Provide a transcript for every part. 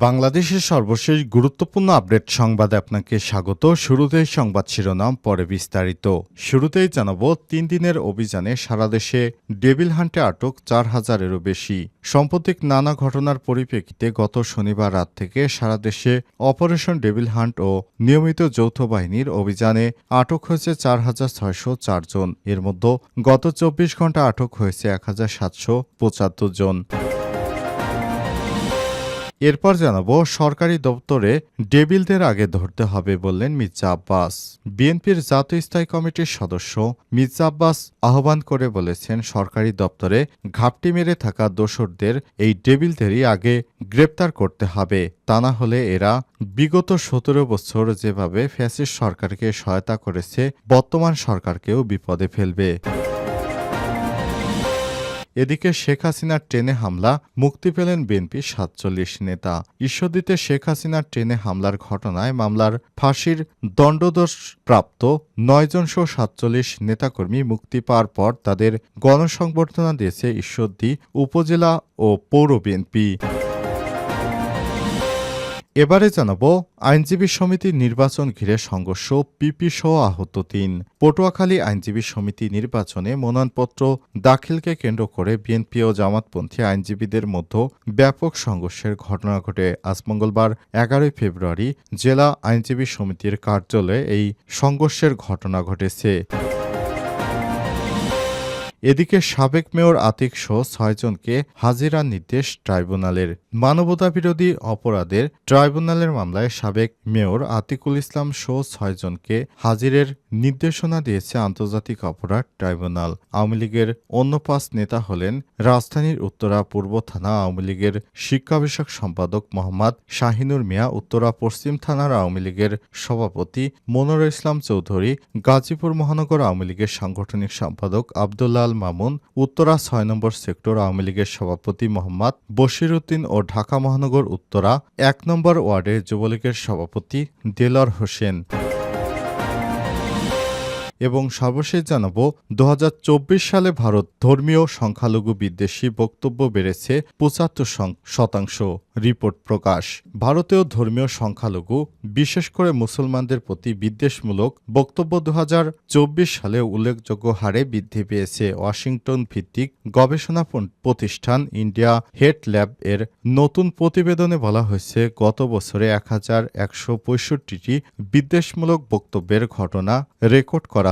বাংলাদেশের সর্বশেষ গুরুত্বপূর্ণ আপডেট সংবাদে আপনাকে স্বাগত। শুরুতেই সংবাদ শিরোনাম, পরে বিস্তারিত। শুরুতেই জানাব, তিন দিনের অভিযানে সারা দেশে ডেভিল হান্টে আটক চার হাজারেরও বেশি। সাম্প্রতিক নানা ঘটনার পরিপ্রেক্ষিতে গত শনিবার রাত থেকে সারা দেশে অপারেশন ডেভিল হান্ট ও নিয়মিত যৌথ বাহিনীর অভিযানে আটক হয়েছে চার হাজার ছয়শো চারজন এর মধ্যে গত চব্বিশ ঘণ্টা আটক হয়েছে এক হাজার সাতশো পঁচাত্তর জন। এরপর জানাব, সরকারি দপ্তরে ডেবিলদের আগে ধরতে হবে বললেন মির্জা আব্বাস। বিএনপির জাতীয় স্থায়ী কমিটির সদস্য মির্জা আব্বাস আহ্বান করে বলেছেন, সরকারি দপ্তরে ঘাপটি মেরে থাকা দোসরদের এই ডেবিলদেরই আগে গ্রেপ্তার করতে হবে। তা না হলে এরা বিগত সতেরো বছর যেভাবে ফ্যাসিস্ট সরকারকে সহায়তা করেছে, বর্তমান সরকারকেও বিপদে ফেলবে। এদিকে শেখ হাসিনার ট্রেনে হামলা, মুক্তি পেলেন বিএনপি সাতচল্লিশ নেতা। ঈশ্বরদীতে শেখ হাসিনার ট্রেনে হামলার ঘটনায় মামলার ফাঁসির দণ্ডদোষ প্রাপ্ত নয়জন সহ সাতচল্লিশ নেতাকর্মী মুক্তি পাওয়ার পর তাদের গণসংবর্ধনা দিয়েছে ঈশ্বরদী, উপজেলা ও পৌর বিএনপি। এবারে জানাব, আইনজীবী সমিতির নির্বাচন ঘিরে সংঘর্ষ, পিপি সহ আহত তিন। পটুয়াখালী আইনজীবী সমিতি নির্বাচনে মনোনয়নপত্র দাখিলকে কেন্দ্র করে বিএনপি ও জামাতপন্থী আইনজীবীদের মধ্যে ব্যাপক সংঘর্ষের ঘটনা ঘটে। আজ মঙ্গলবার, এগারোই ফেব্রুয়ারি, জেলা আইনজীবী সমিতির কার্যালয়ে এই সংঘর্ষের ঘটনা ঘটেছে। এদিকে সাবেক মেয়র আতিক সহ ছয়জনকে হাজিরার নির্দেশ ট্রাইব্যুনালের। মানবতাবিরোধী অপরাধের ট্রাইব্যুনালের মামলায় সাবেক মেয়র আতিকুল ইসলাম সহ ছয়জনকে হাজিরের নির্দেশনা দিয়েছে আন্তর্জাতিক অপরাধ ট্রাইব্যুনাল। আওয়ামী লীগের অন্য পাঁচ নেতা হলেন রাজধানীর উত্তরা পূর্ব থানা আওয়ামী লীগের শিক্ষা বিষয়ক সম্পাদক মোহাম্মদ শাহিনুর মিয়া, উত্তরা পশ্চিম থানার আওয়ামী লীগের সভাপতি মনোর ইসলাম চৌধুরী, গাজীপুর মহানগর আওয়ামী লীগের সাংগঠনিক সম্পাদক আবদুল্লাল মামুন, উত্তরা ছয় নম্বর সেক্টর আওয়ামী লীগের সভাপতি মোহাম্মদ বশির উদ্দিন ও ঢাকা মহানগর উত্তরা এক নম্বর ওয়ার্ডের যুবলীগের সভাপতি দেলর হোসেন। এবং সর্বশেষ জানাব দু হাজার চব্বিশ সালে ভারত ধর্মীয় সংখ্যালঘু বিদ্বেষী বক্তব্য বেড়েছে পঁচাত্তর শতাংশ, রিপোর্ট প্রকাশ। ভারতেও ধর্মীয় সংখ্যালঘু, বিশেষ করে মুসলমানদের প্রতি বিদ্বেষমূলক বক্তব্য দুহাজার চব্বিশ সালে উল্লেখযোগ্য হারে বৃদ্ধি পেয়েছে ওয়াশিংটন ভিত্তিক গবেষণা প্রতিষ্ঠান ইন্ডিয়া হেড ল্যাব এর। নতুন প্রতিবেদনে বলা হয়েছে, গত বছরে এক হাজার একশো পঁয়ষট্টিটি বিদ্বেষমূলক বক্তব্যের ঘটনা রেকর্ড করা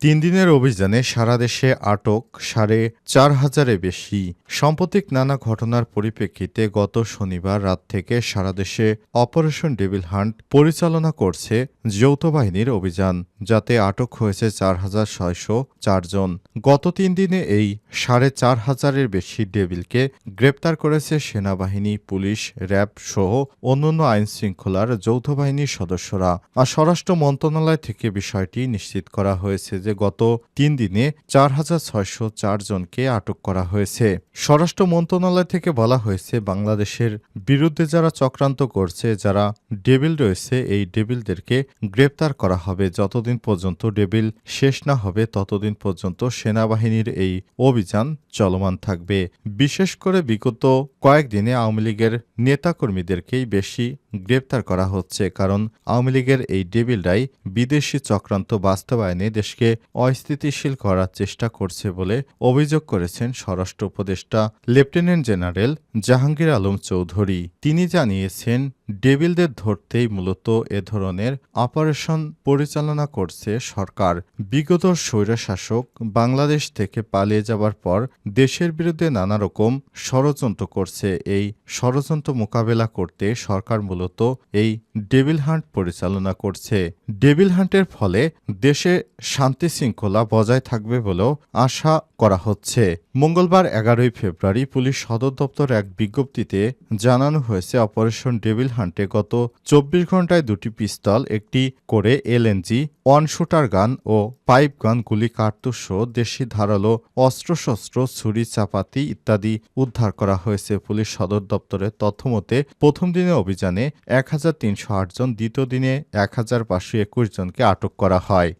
তিন দিনের অভিযানে সারা দেশে আটক সাড়ে চার হাজারে বেশি সাম্প্রতিক নানা ঘটনার পরিপ্রেক্ষিতে গত শনিবার রাত থেকে সারা দেশে অপারেশন ডেভিল হান্ট পরিচালনা করছে যৌথ বাহিনীর অভিযান, যাতে আটক হয়েছে চার হাজার ছয়শো চারজন গত তিন দিনে এই সাড়ে চার হাজারের বেশি ডেভিলকে গ্রেপ্তার করেছে সেনাবাহিনী, পুলিশ, র্যাব সহ অন্যান্য আইন শৃঙ্খলার যৌথ বাহিনীর সদস্যরা। আর স্বরাষ্ট্র মন্ত্রণালয় থেকে বিষয়টি নিশ্চিত করা হয়েছে যে গত তিন দিনে চার হাজার ছয়শো চার জনকে আটক করা হয়েছে। স্বরাষ্ট্র মন্ত্রণালয় থেকে বলা হয়েছে, বাংলাদেশের বিরুদ্ধে যারা চক্রান্ত করছে, যারা ডেবিল রয়েছে, এই ডেবিলদেরকে গ্রেপ্তার করা হবে। যতদিন পর্যন্ত ডেবিল শেষ না হবে, ততদিন পর্যন্ত সেনাবাহিনীর এই অভিযান চলমান থাকবে। বিশেষ করে বিগত কয়েকদিনে আওয়ামী লীগের নেতাকর্মীদেরকেই বেশি গ্রেপ্তার করা হচ্ছে, কারণ আওয়ামী লীগের এই ডেবিলরাই বিদেশি চক্রান্ত বাস্তবায়নে দেশকে অস্থিতিশীল করার চেষ্টা করছে বলে অভিযোগ করেছেন স্বরাষ্ট্র উপদেষ্টা লেফটেন্যান্ট জেনারেল জাহাঙ্গীর আলম চৌধুরী। তিনি জানিয়েছেন, ডেভিলদের ধরতেই মূলত এ ধরনের অপারেশন পরিচালনা করছে সরকার। বিগত স্বৈরশাসক বাংলাদেশ থেকে পালিয়ে যাবার পর দেশের বিরুদ্ধে নানা রকম ষড়যন্ত্র করছে। এই ষড়যন্ত্র মোকাবেলা করতে সরকার মূলত এই ডেভিল হান্ট পরিচালনা করছে। ডেভিল হান্টের ফলে দেশে শান্তি শৃঙ্খলা বজায় থাকবে বলেও আশা করা হচ্ছে। মঙ্গলবার এগারোই ফেব্রুয়ারি পুলিশ সদর দপ্তর এক বিজ্ঞপ্তিতে জানানো হয়েছে, অপারেশন ডেভিল হান্টে গত চব্বিশ ঘন্টায় দুটি পিস্তল, একটি করে এলএনজি, ওয়ান শুটার গান ও পাইপ গান, গুলি, কার্তুস দেশি ধারালো অস্ত্রশস্ত্র, ছুরি, চাপাতি ইত্যাদি উদ্ধার করা হয়েছে। পুলিশ সদর দপ্তরের তথ্যমতে প্রথম দিনে অভিযানে এক হাজার তিনশো আট জন দ্বিতীয় দিনে এক হাজার পাঁচশো একুশ জনকে আটক করা হয়।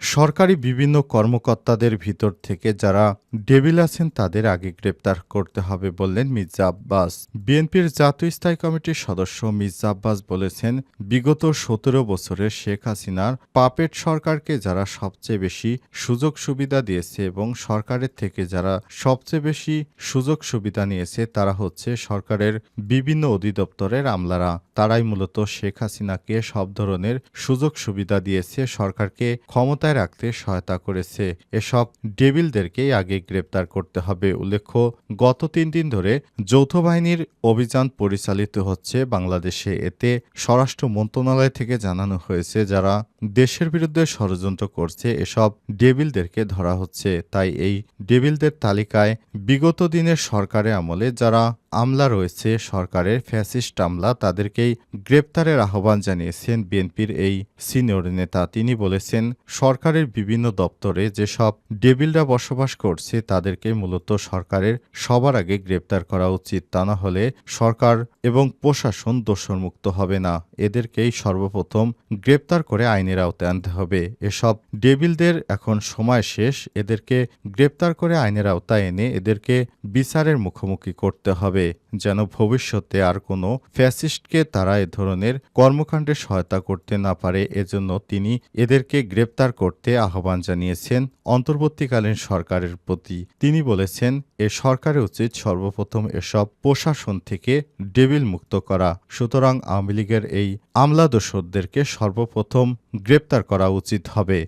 সরকারি বিভিন্ন কর্মকর্তাদের ভিতর থেকে যারা ডেবিল আছেন, তাদের আগে গ্রেপ্তার করতে হবে বললেন মির্জা আব্বাস। বিএনপির জাতীয় স্থায়ী কমিটির সদস্য মির্জা আব্বাস বলেছেন, বিগত সতেরো বছরে শেখ হাসিনার পাপেট সরকারকে যারা সবচেয়ে বেশি সুযোগ সুবিধা দিয়েছে এবং সরকারের থেকে যারা সবচেয়ে বেশি সুযোগ সুবিধা নিয়েছে, তারা হচ্ছে সরকারের বিভিন্ন অধিদপ্তরের আমলারা। তারাই মূলত শেখ হাসিনাকে সব ধরনের সুযোগ সুবিধা দিয়েছে, সরকারকে ক্ষমতায় রাখতে সহায়তা করেছে। এসব ডেবিলদেরকেই আগে গ্রেপ্তার করতে হবে। উল্লেখ্য, গত তিন দিন ধরে যৌথ বাহিনীর অভিযান পরিচালিত হচ্ছে বাংলাদেশে। এতে স্বরাষ্ট্র মন্ত্রণালয় থেকে জানানো হয়েছে যারা দেশের বিরুদ্ধে ষড়যন্ত্র করছে, এসব ডেবিলদেরকে ধরা হচ্ছে। তাই এই ডেবিলদের তালিকায় বিগত দিনের সরকারের আমলে যারা আমলা রয়েছে সরকারের, ফ্যাসিস্ট আমলা তাদেরকেই গ্রেপ্তারের আহ্বান জানিয়েছেন বিএনপির এই সিনিয়র নেতা। তিনি বলেছেন, সরকারের বিভিন্ন দপ্তরে যেসব ডেবিলরা বসবাস করছে তাদেরকে মূলত সরকারের সবার আগে গ্রেপ্তার করা উচিত, তা না হলে সরকার এবং প্রশাসন দোষরমুক্ত হবে না। এদেরকেই সর্বপ্রথম গ্রেপ্তার করে আইনের আওতায় আনতে হবে। এসব ডেবিলদের এখন সময় শেষ, এদেরকে গ্রেপ্তার করে আইনের আওতায় এনে এদেরকে বিচারের মুখোমুখি করতে হবে। যেন ভবিষ্যতে আর কোনো ফ্যাসিস্টকে তারা এ ধরনের কর্মকাণ্ডে সহায়তা করতে না পারে, এজন্য তিনি এদেরকে গ্রেপ্তার করতে আহ্বান জানিয়েছেন অন্তর্বর্তীকালীন সরকারের প্রতি। তিনি বলেছেন, এ সরকারের উচিত সর্বপ্রথম এসব প্রশাসন থেকে ডেবিল মুক্ত করা। সুতরাং আওয়ামী লীগের এই আমলা দোসরদেরকে সর্বপ্রথম গ্রেপ্তার করা উচিত হবে।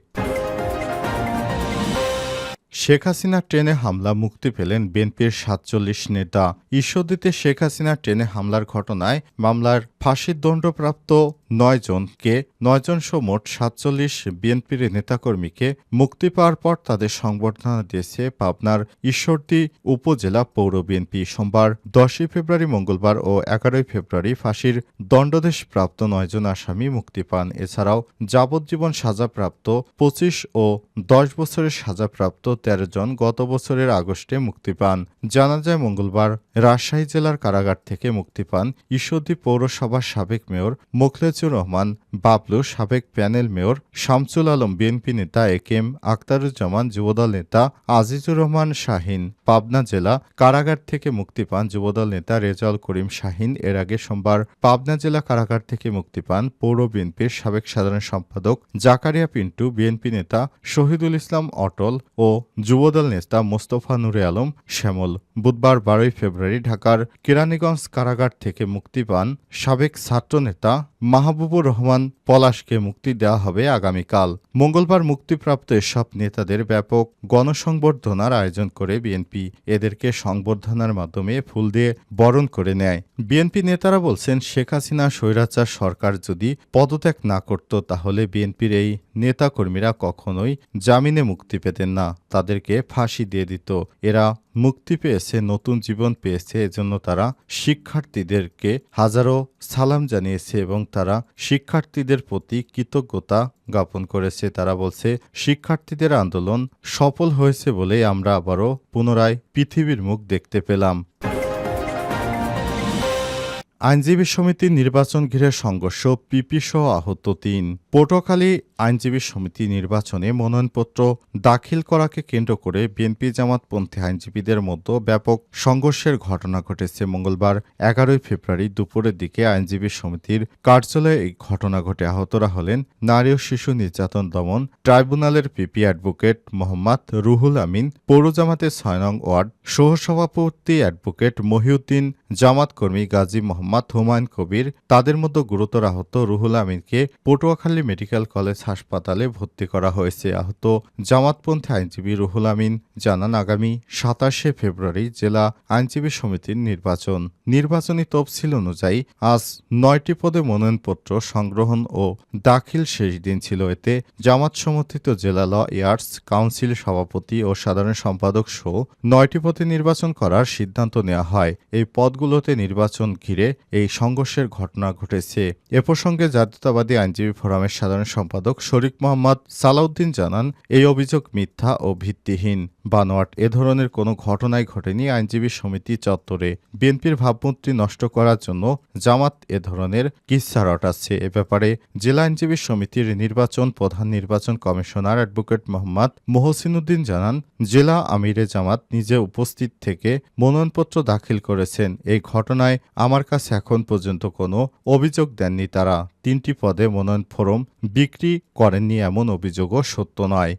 শেখ হাসিনা ট্রেনে হামলা, মুক্তি পেলেন বিএনপির সাতচল্লিশ নেতা। ঈশ্বরদীতে শেখ হাসিনা ট্রেনে হামলার ঘটনায় মামলার ফাঁসির দণ্ডপ্রাপ্ত নয় জনকে নয়জন সহ মোট সাতচল্লিশ বিএনপির নেতাকর্মীকে মুক্তি পাওয়ার পর তাদের সংবর্ধনা দিয়েছে পাবনার ঈশ্বরদী উপজেলা পৌর বিএনপি। সোমবার দশই ফেব্রুয়ারি, মঙ্গলবার ও এগারোই ফেব্রুয়ারি ফাঁসির দণ্ডদেশপ্রাপ্ত নয়জন আসামি মুক্তি পান। এছাড়াও যাবজ্জীবন সাজাপ্রাপ্ত পঁচিশ ও দশ বছরের সাজাপ্রাপ্ত তেরো জন গত বছরের আগস্টে মুক্তি পান। জানা যায় মঙ্গলবার রাজশাহী জেলার কারাগার থেকে মুক্তি পান ঈশ্বরদী পৌরসভার সাবেক মেয়র মোখলেজুর রহমান, বাবলু সাবেক panel mayor Shamsul Alam BNP নেতা এ কেম আক্তারুজ্জামান যুবদল নেতা আজিজুর রহমান শাহিন, পাবনা জেলা কারাগার থেকে মুক্তি পান যুবদল নেতা রেজাউল করিম শাহিন। এর আগে সোমবার পাবনা জেলা কারাগার থেকে মুক্তি পান পৌর বিএনপির সাবেক সাধারণ সম্পাদক জাকারিয়া পিন্টু, বিএনপি নেতা শহীদুল ইসলাম অটল ও যুবদল নেতা মোস্তফা নুরে আলম শ্যামল। বুধবার বারোই ফেব্রুয়ারি ঢাকার কেরানীগঞ্জ কারাগার থেকে মুক্তি পান সাবেক ছাত্রনেতা মাহবুবুর রহমান পলাশকে মুক্তি দেওয়া হবে আগামীকাল। মঙ্গলবার মুক্তিপ্রাপ্ত এসব নেতাদের ব্যাপক গণসংবর্ধনার আয়োজন করে বিএনপি। এদেরকে সংবর্ধনার মাধ্যমে ফুল দিয়ে বরণ করে নেয়। বিএনপি নেতারা বলছেন, শেখ হাসিনা স্বৈরাচার সরকার যদি পদত্যাগ না করত, তাহলে বিএনপির এই নেতাকর্মীরা কখনোই জামিনে মুক্তি পেতেন না। তাদেরকে ফাঁসি দিয়ে দিত। এরা মুক্তি পেয়েছে, নতুন জীবন পেয়েছে, এজন্য তারা শিক্ষার্থীদেরকে হাজারো সালাম জানিয়েছে এবং তারা শিক্ষার্থীদের প্রতি কৃতজ্ঞতা জ্ঞাপন করেছে। তারা বলছে, শিক্ষার্থীদের আন্দোলন সফল হয়েছে বলে আমরা আবারও পুনরায় পৃথিবীর মুখ দেখতে পেলাম। আইনজীবী সমিতির নির্বাচন ঘিরে সংঘর্ষ, পিপি সহ আহত তিন। পটুয়াখালী আইনজীবী সমিতি নির্বাচনে মনোনয়নপত্র দাখিল করাকে কেন্দ্র করে বিএনপি জামাতপন্থী আইনজীবীদের মধ্যে ব্যাপক সংঘর্ষের ঘটনা ঘটেছে মঙ্গলবার, এগারোই ফেব্রুয়ারি দুপুরের দিকে আইনজীবী সমিতির কার্যালয়ে এই ঘটনা ঘটে। আহতরা হলেন নারী ও শিশু নির্যাতন দমন ট্রাইব্যুনালের পিপি অ্যাডভোকেট মোহাম্মদ রুহুল আমিন, পৌর জামাতের ছয় নং ওয়ার্ড সহসভাপতি অ্যাডভোকেট মহিউদ্দিন জামাত কর্মী গাজী মোহাম্মদ হুমায়ুন কবির, তাদের মধ্যে গুরুতর আহত রুহুল আমিনকে পটুয়াখালী মেডিকেল কলেজ হাসপাতালে ভর্তি করা হয়েছে। আহত জামাতপন্থী আইনজীবী রুহুল আমিন জানান, আগামী সাতাশে ফেব্রুয়ারি জেলা আইনজীবী সমিতির নির্বাচন। নির্বাচনী তফসিল অনুযায়ী আজ নয়টি পদে মনোনয়নপত্র সংগ্রহণ ও দাখিল শেষ দিন ছিল এতে জামাত সমর্থিত জেলা ল ইয়ার্স কাউন্সিল সভাপতি ও সাধারণ সম্পাদক সহ নয়টি পদে নির্বাচন করার সিদ্ধান্ত নেওয়া হয়। এই পদগুলোতে নির্বাচন ঘিরে এই সংঘর্ষের ঘটনা ঘটেছে। এ প্রসঙ্গে জাতীয়তাবাদী আইনজীবী ফোরামের সাধারণ সম্পাদক শরীক মোহাম্মদ সালাউদ্দিন জানান, এই অভিযোগ মিথ্যা ও ভিত্তিহীন। বানোয়াট এ ধরনের কোনো ঘটনাই ঘটেনি আইনজীবী সমিতি চত্বরে। বিএনপির ভাবমূর্তি নষ্ট করার জন্য জামাত এ ধরনের কিচ্ছা রটাচ্ছে। এ ব্যাপারে জেলা আইনজীবী সমিতির নির্বাচন প্রধান নির্বাচন কমিশনার অ্যাডভোকেট মোহাম্মদ মোহসিনুদ্দিন জানান, জেলা আমিরে জামাত নিজে উপস্থিত থেকে মনোনয়নপত্র দাখিল করেছেন। এই ঘটনায় আমার কাছে এখন পর্যন্ত কোনো অভিযোগ দেননি তারা। তিনটি পদে মনোনয়ন ফরম বিক্রি করেননি এমন অভিযোগও সত্য নয়।